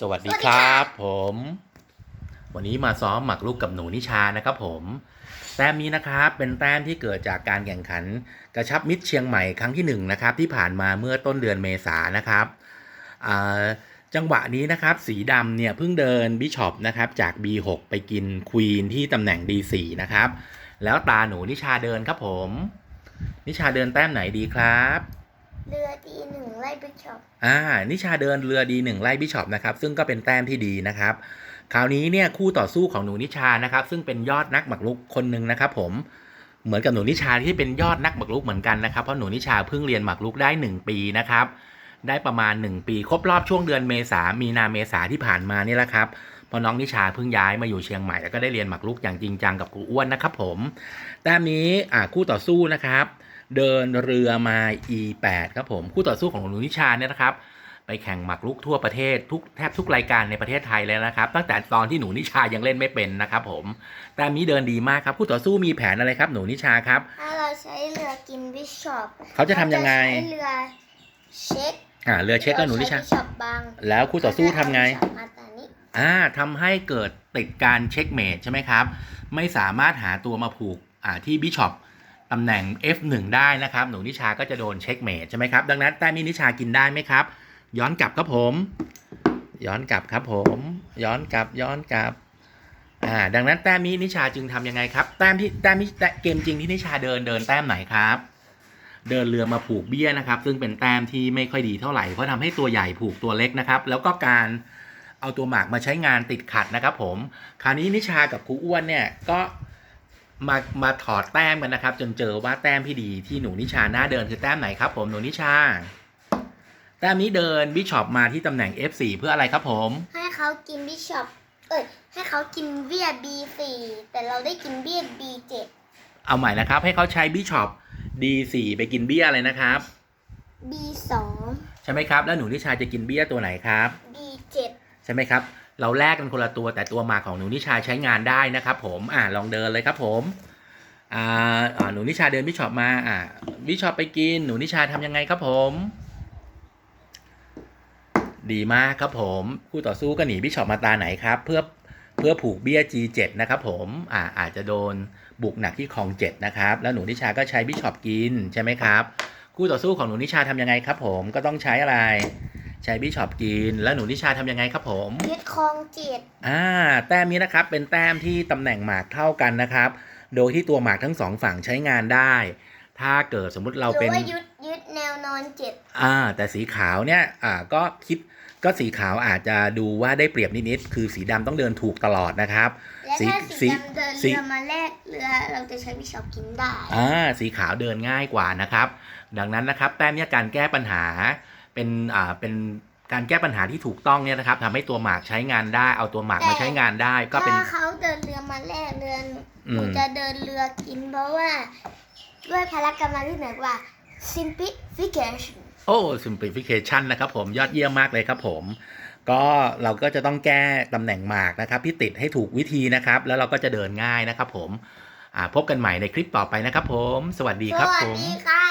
สวัสดีครับ ผม วันนี้มาซ้อมหมักลูกกับหนูนิชานะครับผม แต้มนี้นะครับเป็นแต้มที่เกิดจากการแข่งขัน กระชับมิตรเชียงใหม่ครั้งที่หนึ่งนะครับที่ผ่านมาเมื่อต้นเดือนเมษานะครับจังหวะนี้นะครับสีดำเนี่ยเพิ่งเดินบิชอปนะครับจาก B6 ไปกินควีนที่ตำแหน่ง D4 นะครับแล้วตาหนูนิชาเดินครับผม นิชาเดินแต้มไหนดีครับ เรือดีหนึ่งไล่บิชอปอ่า นิชาเดินเรือดีหนึ่งไล่บิชอปนะครับ ซึ่งก็เป็นแต้มที่ดีนะครับ คราวนี้เนี่ยคู่ต่อสู้ของหนูนิชานะครับ ซึ่งเป็นยอดนักหมากรุกคนหนึ่งนะครับ ผม เหมือนกับหนูนิชาที่เป็นยอดนักหมากรุกเหมือนกันนะครับ เพราะหนูนิชาเพิ่งเรียนหมากรุกได้ 1 ปีนะครับ ได้ประมาณ 1 ปี ครบรอบช่วงเดือนเมษา มีนาเมษาที่ผ่านมานี่แหละครับพอน้องนิชาเพิ่งย้ายมาอยู่เชียงใหม่แล้วก็ได้เรียนหมากรุกอย่างจริงจังกับครูอ้วนนะครับผมแต้มนี้คู่ต่อสู้นะครับ เดินเรือมา E8 ครับผมคู่ต่อสู้ของหนูนิชาเนี่ยนะครับไปแข่งหมากรุกทั่วประเทศทุกแทบทุกรายการในประเทศไทยเลยนะครับ ตั้งแต่ตอนที่หนูนิชายังเล่นไม่เป็นนะครับผมแต่มีเดินดีมากครับคู่ต่อสู้มีแผนอะไรครับหนูนิชาครับถ้าเราใช้เรือกินบิชอปเขาจะทำยังไงใช้เรือเช็คอ่าเรือเช็คแล้วหนูนิชาบิชอปบังแล้วคู่ต่อสู้ทำไงเขจะเอาบิชอปมาตานี้อ่าทำให้เกิดติดการเช็คเมทใช่ไหมครับ ไม่สามารถหาตัวมาผูกอ่าที่บิชอป ตำแหน่ง F1 ได้นะครับ หนูนิชาก็จะโดนเช็คเมทใช่ไหมครับ ดังนั้นแต้มนี้นิชากินได้ไหมครับ ย้อนกลับครับผม ย้อนกลับครับผม ย้อนกลับ ย้อนกลับ อ่า ดังนั้นแต้มนี้นิชาจึงทำยังไงครับ แต้มที่แต้มที่แต้มเกมจริงที่นิชาเดินเดินแต้มไหนครับ เดินเรือมาผูกเบี้ยนะครับ ซึ่งเป็นแต้มที่ไม่ค่อยดีเท่าไหร่ เพราะทำให้ตัวใหญ่ผูกตัวเล็กนะครับ แล้วก็การเอาตัวหมากมาใช้งานติดขัดนะครับผม คราวนี้นิชากับครูอ้วนเนี่ยก็ มามาถอดแต้มกันนะครับ จนเจอว่าแต้มที่ดีที่หนูนิชาหน้าเดินคือแต้มไหนครับ ผมหนูนิชา แต้มนี้เดินบิชอปมาที่ตำแหน่ง F4 เพื่ออะไรครับผม ให้เขากินบิชอปเอ้ยให้เขากินเบี้ย B4 แต่เราได้กินเบี้ย B7 เอาใหม่นะครับ ให้เขาใช้บิชอป D4 ไปกินเบี้ยอะไรนะครับ B2 ใช่ไหมครับ แล้วหนูนิชาจะกินเบี้ยตัวไหนครับ B7 ใช่ไหมครับ เราแลกกันคนละตัวแต่ตัวหมากของหนูนิชาใช้งานได้นะครับผมอ่าลองเดินเลยครับผมอ่าหนูนิชาเดินบิชอปมาอ่าบิชอปไปกินหนูนิชาทำยังไงครับผม ดีมากครับผมคู่ต่อสู้ก็หนีบิชอปมาตาไหนครับ เพื่อเพื่อผูกเบี้ย G7 นะครับผมอ่าอาจจะโดนบุกหนักที่คลอง7นะครับแล้วหนูนิชาก็ใช้บิชอปกินใช่ไหมครับคู่ต่อสู้ของหนูนิชาทำยังไงครับผมก็ต้องใช้อะไร ใช้บิชอปกิน แล้วหนูนิชาทำยังไงครับผมยึดคลองเจ็ดอ่าแต้มนี้นะครับเป็นแต้มที่ตำแหน่งหมากเท่ากันนะครับ โดยที่ตัวหมากทั้งสองฝั่งใช้งานได้ ถ้าเกิดสมมุติเราหรืเป็อน ว่ายึดยึดแนวนอนเจ็ดอ่าแต่สีขาวเนี่ยอ่าก็คิดก็สีขาวอาจจะดูว่าได้เปรียบนิดๆคือสีดำต้องเดินถูกตลอดนะครับ และสีถ้าสีสีดำเดินสี เรือมาแลกเรือเราจะใช้บิชอปกินได้ อ่าสีขาวเดินง่ายกว่านะครับ ดังนั้นนะครับแต้มเนี้การแก้ปัญหา เป็นอ่าเป็นการแก้ปัญหาที่ถูกต้องเนี่ยนะครับทำให้ตัวหมากใช้งานได้ เอาตัวหมากมาใช้งานได้ ก็เป็น ถ้าเขาเดินเรือมาแลกเรือหนูอืมหนูจะเดินเรือกิน เพราะว่าด้วยพละกำลังที่เหนือกว่า simplification โอ้ simplification นะครับผมยอดเยี่ยมมากเลยครับผม ก็เราก็จะต้องแก้ตำแหน่งหมากนะครับที่ติดให้ถูกวิธีนะครับ แล้วเราก็จะเดินง่ายนะครับผมอ่าพบกันใหม่ในคลิปต่อไปนะครับผม สวัสดีสครับวัสผมดีค่ะบ๊ายบาย